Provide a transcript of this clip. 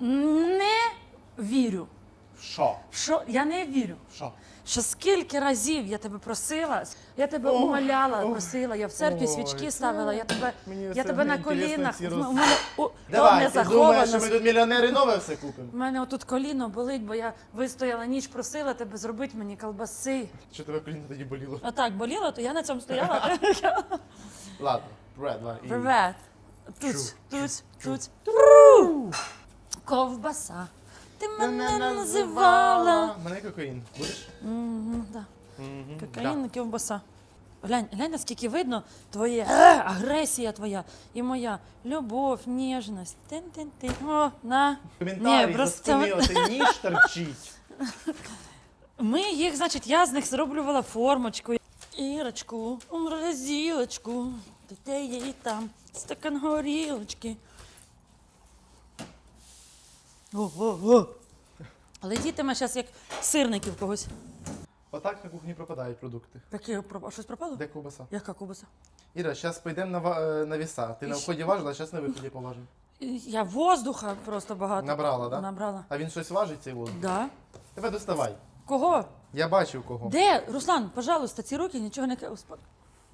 Не вірю. Що? Що я не вірю. Що? Що скільки разів я тебе просила, я тебе Ох, умоляла, ох. просила, я в церкві Ой, свічки ставила, я тебе, мені я тебе на інтересно, колінах. ці мене то Давай, не ти думаєш, що ми тут мільйонери нове все купимо? У мене отут коліно болить, бо я вистояла ніч, просила тебе зробити мені колбаси. Що тебе коліно тоді боліло? А так боліло, то я на цьому стояла. Ладно, привет, давай. і- Привет. Тут, Чу, тут, тут. Ковбаса. Ти мене називала. Мене кокаїн. Будеш? Мгм, да. Мгм, Кокаїн і ковбаса. Глянь, глянь, наскільки видно твоє е, агресія твоя і моя любов, ніжність. Тин-тин-тин. О, на. Коментарі Ні, просто спини, оце ніж торчить. Ми їх, значить, я з них зроблювала формочку. Ірочку, морозилочку, де її там, стакан горілочки. Ого-го. Але дітиме зараз як сирників когось. Отак на кухні пропадають продукти. Про- а щось пропало? Де ковбаса? Яка кубаса? Іра, зараз пойдемо на, ва- е, на віса. Ти на вході важила, а зараз на виході поважимо. Я воздуха просто багато. Набрала, да? Набрала. А він щось важить цей воздух? Да. Тебе доставай. Кого? Я бачив кого. Де? Руслан, пожалуйста, ці руки нічого не Успок-